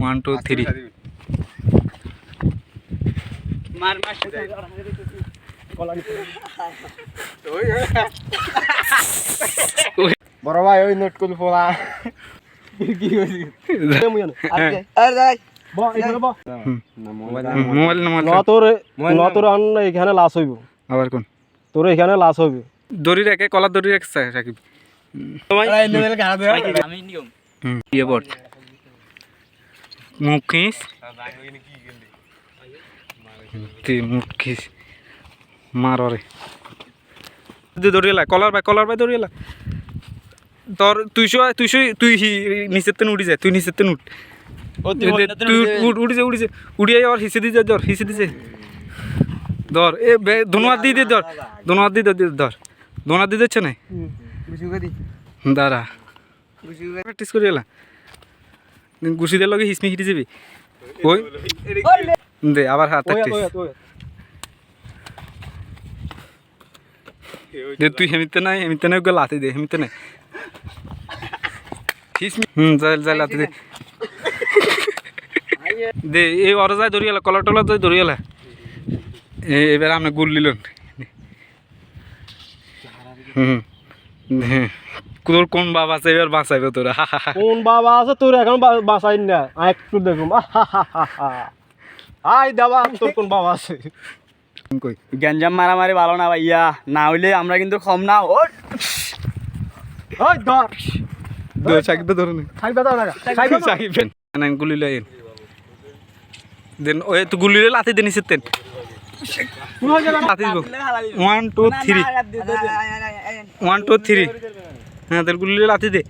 One two three মার মার বড় ভাই ওই নোট করলি পোলা কি হয়েছে? আর যাই। মোবাইল ন নাম্বার। তোর ন তোর আন এখানে লাশ হইব। আবার কোন? তোর এখানে লাশ হইবে। দড়ি রেখে কলার দড়ি রেখে সাকিব। আমি নিয়ম। মুখিস মুখিস মার তুই দৌড়িয়েলা কলার বাই কলার বাই দৌড়িয়েলা। তোর তুইশো তুইশো তুই হি- নিচের তেন উঠি যায় তুই নিচের তেন উঠ। তুই উঠ যায় উঠি যায় উড়িয়ে আবার হিসে দিয়ে ধর হিসে দিছে ধর এ ধনুয়ার দিয়ে দিয়ে ধর ধনুয়ার দিয়ে ধর। ধনুয়ার দিয়ে দিচ্ছে না? দাঁড়া। প্র্যাকটিস করি এলা গুছি দিয়ে লগে হিসমি হিটি যাবি ওই দে আবার হাত দে তুই হেমিতে নাই হেমিতে নাই লাতে দে হেমিতে নাই। হিসমি হুম যাই যাই লাতে দে। দে এই অর যায় ধরিয়ালা কলার টলার যায় ধরিয়ালা এবার আপনি গুল নিলেন হুম। তোর কোন বাবা আছে এবার বাঁচাইবে তোরা হা হা হা কোন বাবা আছে তোর এখন বা- বাসাই না আয় একটু দেখুম আই দেবা তোর কোন বাবা আছে কই গঞ্জাম মারামারি ভালো না ভাইয়া না হইলে আমরা কিন্তু কম না ও ধর সাকিব গুলি লয় দেন ওই তো গুলি দেন সেতেন তুই হয়ে দিব one two three one two three হ্যাঁ দেন গুলি লাতি দে।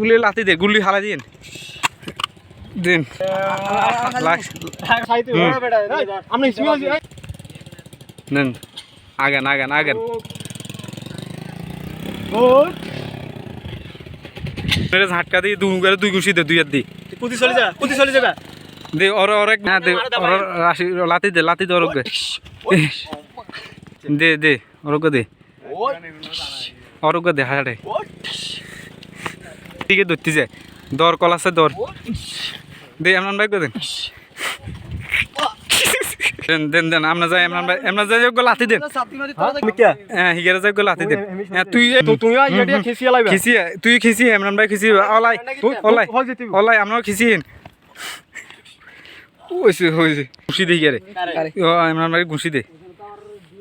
গুলি লাতি দে গুলি হালা দিন। দেন। নেন। আগান আগান আগান। ঝাটকা দিয়ে দুই করে দুই ঘুষি দে দুই হাত দি কুতি চলে যা কুতি চলে যাবে। দে ওর ওর এক না দে ওর রাশি লাতি দে লাতি দে ওরকে দে দে ওরকে দে। ওরকে দে হাড়ে ঠিক আছে ধরতে যায় দর কল আছে দর দে এমন ভাই দেন দেন দেন দেন আমরা যাই এমন ভাই এমন যাই দেন হ্যাঁ হিগারে যাই ওকে লাতি দেন হ্যাঁ তুই তুই খেসিয়া লাইবা তুই খিসি এমরান ভাই খিসি অলাই অলাই অলাই আমরা খিসি হয়েছে হয়েছে ঘুষি দিই রে ও ইমরান ভাই ঘুষি দে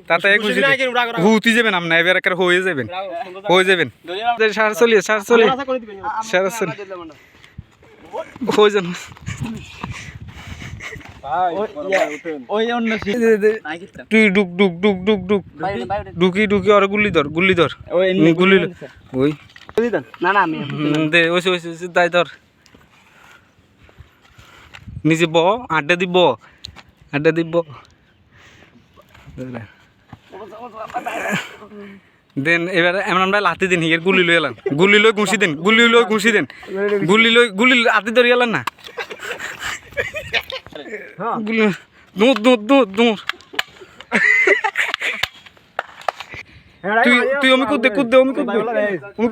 তাতে ঘুষি দে। হুতি যাবেন আপনি এবার একটা হয়ে যাবেন। হয়ে যাবেন। সার চলিয়ে সার চলিয়ে সার চলিয়ে হয়ে যান। তুই ডুক ডুক ডুক ডুক ডুক। ডুকি ডুকি আর গুল্লি ধর গুল্লি ধর। ওই গুল্লি ওই। না না আমি হুম, দে তাই ধর। নিজে ব আড্ডা দিব। আড্ডা দিব। দেন এবার এমন ভাই লাতি দিন হিয়ার গুলি লই এলাম। গুলি লই ঘুষি দেন গুলি লই ঘুষি দেন। গুলি লই গুলি হাতে ধরে এলাম না? দূর দূর দূর দূর। তুই তুই অমি কুদ দে কুদ অমি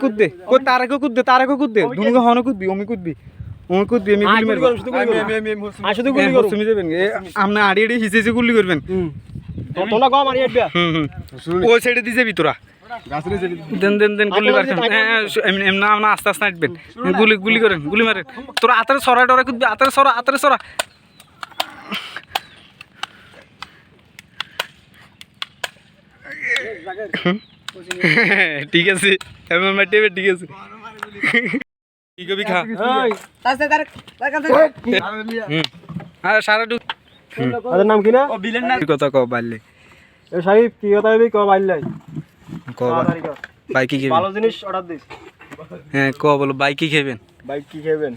কই তারাকে তারাকে দুনুকে হন আমি গুলি মারব। আই শুধু গুলি গুলি তুমি যাবেন। এ আড়ি আড়ি হিসে হিসে গুলি করবেন। তোলা গো মারি এডিয়া হুম হুম। ওই সাইডে দিয়ে যাবি তোরা দেন দেন দেন গুলি মারছেন হ্যাঁ এমনি এমনি আমরা আস্তে আস্তে আসবেন গুলি গুলি করেন গুলি মারেন। তোরা আতারে সরা টরা কুদবি আতারে সরা আতারে সরা। ঠিক আছে। এমন মাটি ঠিক আছে। কি কবি খা? এই হুম। আর সারা টুক আদের নাম কি না? ও বিলেন না কথা কও এ সাহেব কি কথা হইবি ক বাইলাই কও বাইক কি। ভালো জিনিস অর্ডার দিস। হ্যাঁ ক বলো বাইক কি খাবেন? বাইক কি খাবেন?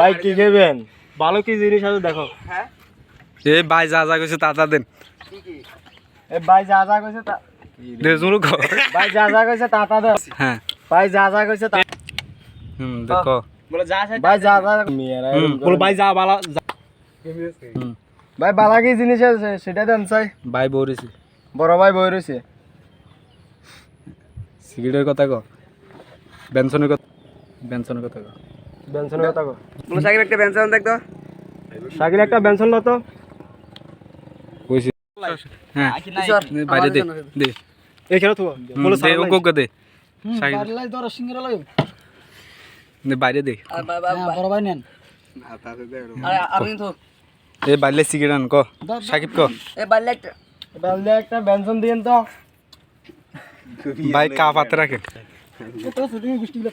বাইক কি খাবেন? ভালো কি জিনিস আছে দেখো। এ ভাই যা যা কইছে তা তা দেন। এ ভাই যা যা কইছে তা দে জুরু ক। ভাই যা যা কইছে তা তা দে হ্যাঁ। ভাই যা যা কইছে তা হুম দেখো বলে যা ভাই যা যা বলো ভাই যা বালা হুম ভাই বালা কি জিনিস আছে? সেটা দেন চাই। ভাই বউরেছি বড় ভাই বই রয়েছে। সিগারেটের কথা ক বেনসনের কথা বেনসনের কথা ক বেনসনের কথা কো বলো সাকিব একটা পেনশন দেখ তো। শাকিল একটা বেনসন লো তো। কইছি হ্যাঁ বাইরে দে দে। এইখানে তো। বলো দে ও কোক দে। সাইড পারলাই ধরো সিঙ্গারা লাগে দে বাইরে দে। বড় ভাই নেন। আরে আপনি তো এ বাইলে সিগারেট আন ক। সাকিব ক। বেলদে একটা বেনসন দিয়েন তো। ভাই কাপ হাতে রাখে তো শুটিং গুষ্টি গুলো